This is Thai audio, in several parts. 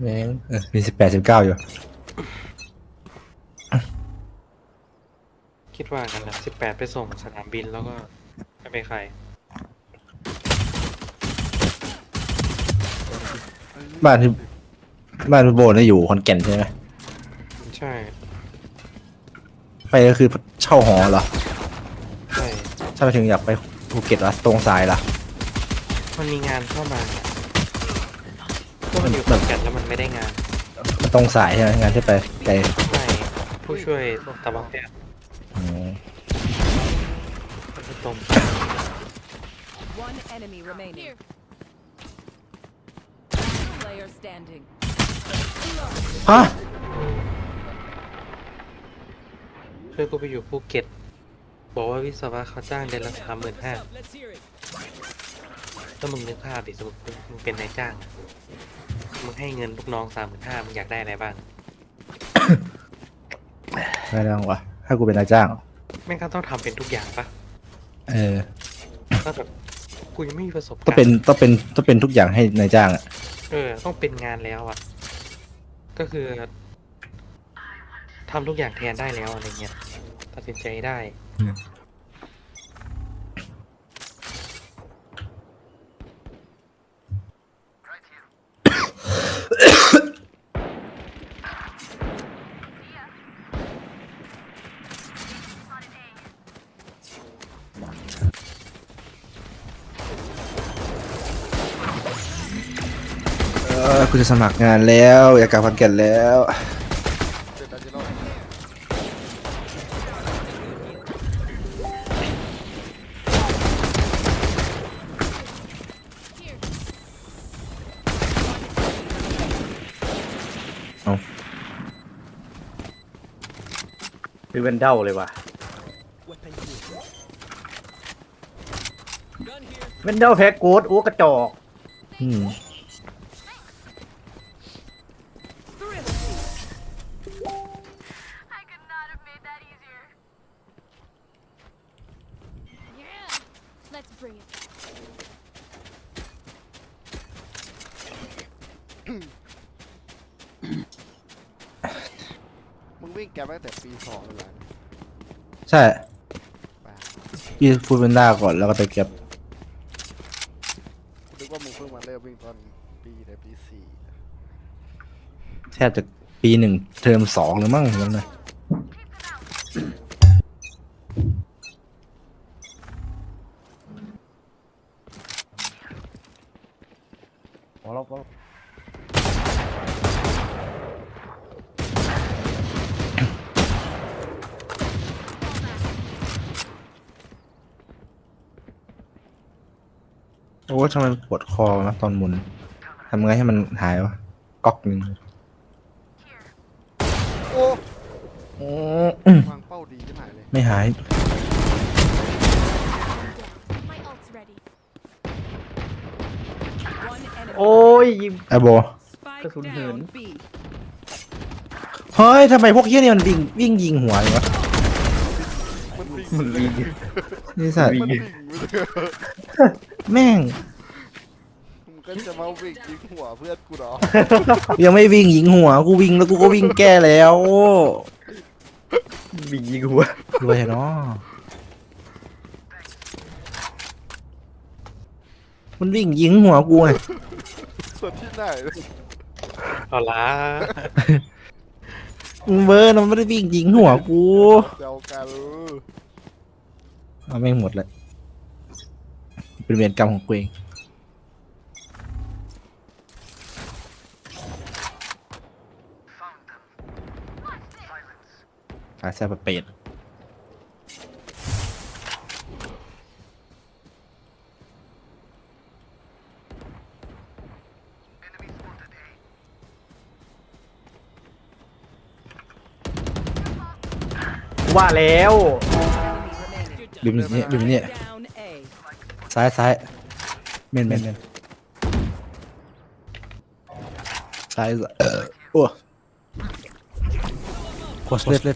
แม่งเออมีสิบแปดสิบเก้าอยู่ คิดว่ากันนะสิบแปดไปส่งสนามบินแล้วก็ไม่ไปใคร บ้านที่บ้านพี่โบนี่อยู่คอนแก่นใช่ไหมใช่ ไปก็คือเช่าหอเหรอ ใช่ ถ้าไปถึงอยากไปภูเก็ตละตรงสายละมันมีงานเข้ามา ก็มันอยู่ติดกันแล้วมันไม่ได้งานมันตรงสายใช่ไหมงานที่ไปไกลไม่ผู้ช่วยตะวันแพทย์อืมก็คือตรง One enemy remaining. Player standing. ฮะเพื่อนกูไปอยู่ภูเก็ต บอกว่าวิศวะเขาจ้างเดือนละสามหมื่นห้าถ้ามึงนึกภาพดิสมมติมึงเป็นนายจ้างอะ มึงให้เงินลูกน้องสามหมื่นห้ามึงอยากได้อะไรบ้างไม่ได้วะถ้ากูเป็นนายจ้าง แม่งก็ต้องทำเป็นทุกอย่างปะเออ ก็แบบกูยังไม่มีประสบต้องการเป็นณ์ต้องเป็นต้องเป็นทุกอย่างให้นายจ้างอะเออ ต้องเป็นงานแล้วอะ ก็คือทำทุกอย่างแทนได้แล้วอะไรเงี้ยตัดสินใจได้ กูจะสมัครงานแล้ว อยากกลับคอนแก่นแล้วเจ็ดอันจิโร่คือเวนเดลเลยว่ะเวนเดลแพ็กกูดอู้กระจอก อืม bring it back. มึงวิ่งแกมตั้งแต่ปีสองเลยเหรอใช่ป่าพี่ฟูดเป็นด้าก่อนแล้วก็ไปเก็บนึกว่ามึงเพิ่งมาเริ่มวิ่งตอนปีไหนปีสี่แทบจะปีหนึ่งเทอมสองหรือมั้งนั่นนะ พอแล้วพอ โอ้ทำไมปวดคอนะตอนหมุนทำไงให้มันหายวะก๊อกหนึ่งโอ้อืมวางเป้าดีขนาดเลยไม่หาย My ult's ready. One enemy. โอ้ยยิง ไอโบ Spike Cái súng down huyền. B. เฮ้ยทำไมพวกเฮี้ยนี่มันวิ่งวิ่งยิงหัวเลยวะมันวิ่งมันวิ่งนี่สัตว์มันวิ่ง แม่ง มึงก็จะมาวิ่งยิงหัวเพื่อนกูเหรอ ยังไม่วิ่งยิงหัว กูวิ่งแล้วกูก็วิ่งแก้แล้ววิ่งยิงหัวรวยเนาะมันวิ่งยิงหัวกูไงส่วนที่ไหนเอาละมึงเบอร์นะมันไม่ได้วิ่งยิงหัวกูเดียวกันเอาไม่งหมดเลย เป็นเวรกรรมของกูเองอาแซ่บเป็ดว่าแล้ว Enemy remaining. บิมเนี่ยบิมเนี่ย Down A. ซ้ายซ้ายเมนเมนเมนซ้ายเออโอ้กดเ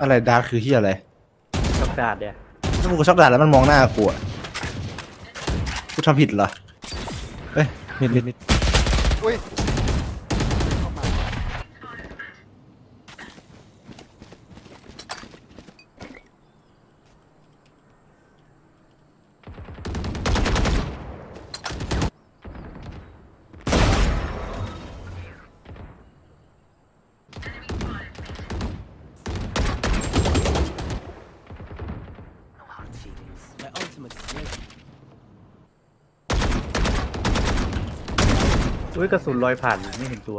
อะไรดาร์คคือที่อะไรช็อกดาดเนี่ยถ้ากูช็อกดาร์คแล้วมันมองหน้ากูอะกูทำผิดเหรอเฮ้ยมิดมิดมิดอุ้ยเข้ามา อุ้ยกระสุนลอยผ่านไม่เห็นตัว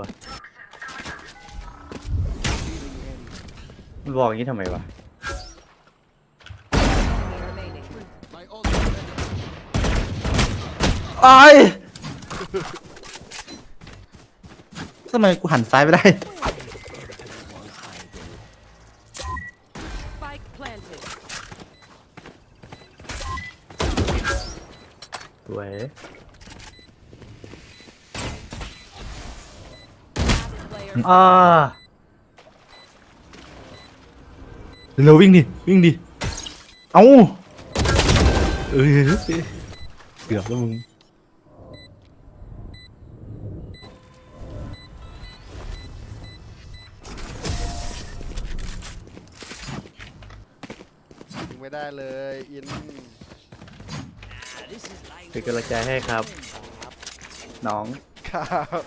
มันบอกอย่างนี้ทำไมวะ ไอ้ยทำไมกูหันซ้ายไม่ได้ Spike planted. สวย Player อ่าเร็ววิ่งดิ วิ่งดิ เอ้าเออเกือบแล้วมึง ยิงไม่ได้เลยอินเป็นกำลังใจให้ครับ น้อง ข้าว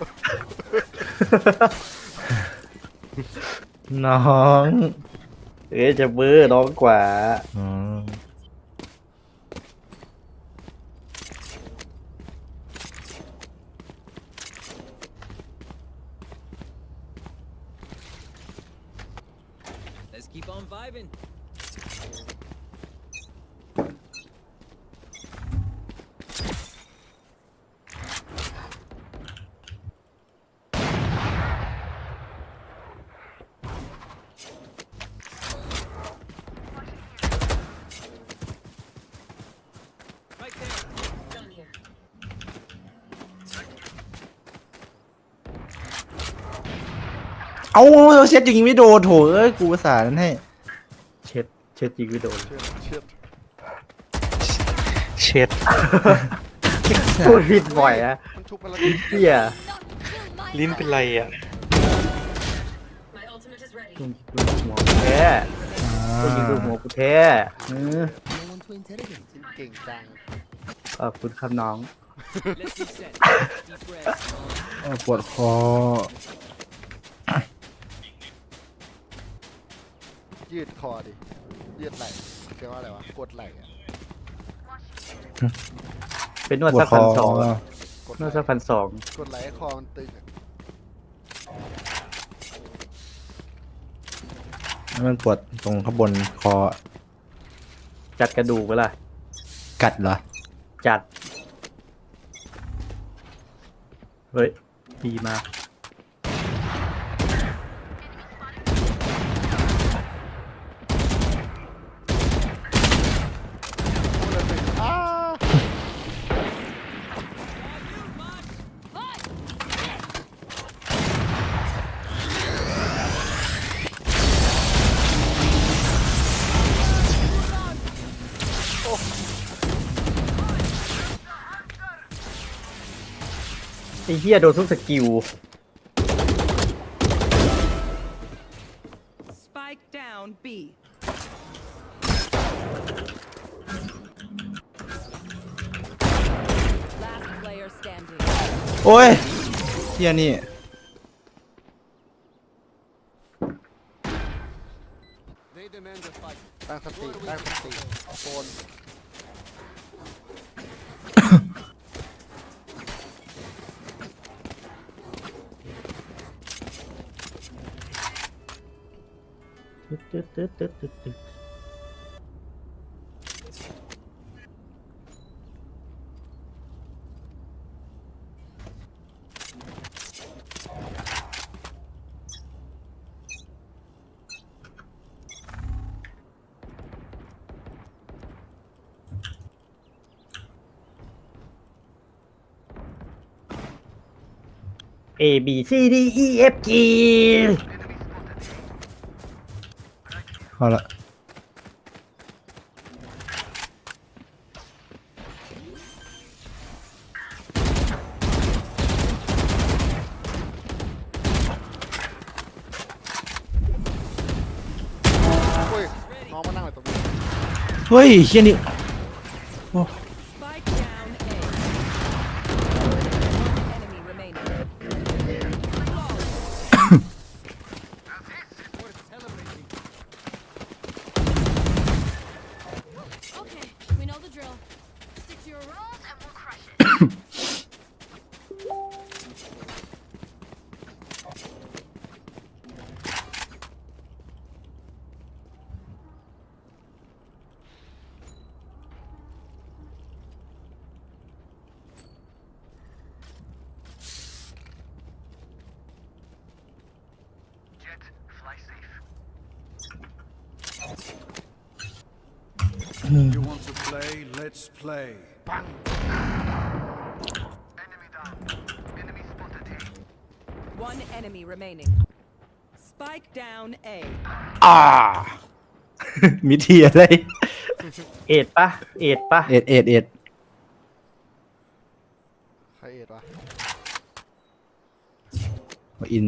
น้องเอ๊ะจะเบอร์น้องกว่าอ๋อ เอ้าเช็ดยิงไม่โดนโถเอ้ยกูประสานนั้นให้เช็ดเช็ดจริงไม่โดนเชือดเชือดเช็ดพูดผิดบ่อยอะมันชุบกันแล้วเฮีย Not kill my ลิ้นเป็นไรอะยิงดูหัวกูแท้ยิงดูหัวกูแท้เออ No one too intelligent. อินเก่งจังขอบคุณครับน้อง Let's reset. Deep breath. เอ้าปวดคอ ยืดคอดิ ยืดไหล่เรียกว่าอะไรวะ กดไหล่อะเป็นนวดปวสัดกคพัอนสองอะกดนไหวล่ดสักพันสองกดไหล่ให้คอมันตึงอะมันปวดตรงข้างบนคอจัดกระดูกเวล่ะ กัดเหรอ จัด เฮ้ยดีมาก ไอ้เฮียโดนทุกสกิล Spike down B. Last player standing. โอ้ยเฮียนี่ ตั้งสติตั้งสติโฟน ตึ๊ดตึ๊ดตึ๊ดตึ๊ดตึ๊ดตึ๊ด A B C D E F G เอาละ เฮ้ยน้องมานั่งอะไรตรงนี้ เฮ้ยเฮียนี่ You want to play? Let's play. One enemy remaining. Spike down A. อ่า มิทีอะไร เอ็ดปะเอ็ดปะ เอ็ดเอ็ดเอ็ด ใครเอ็ดวะ มาอิน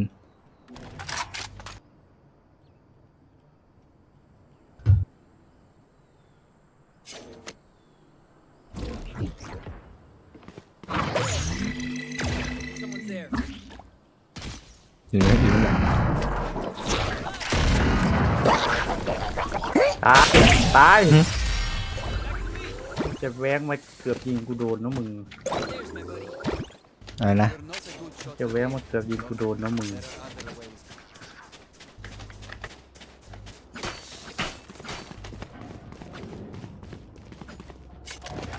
อยู่นั่นอยู่นั่นแหละตาย ตาย จะแว้งมาเกือบยิงกูโดนนะมึง There's my buddy. อะไรนะ You're not a good shot. จะแว้งมาเกือบยิงกูโดนนะมึง Other ways.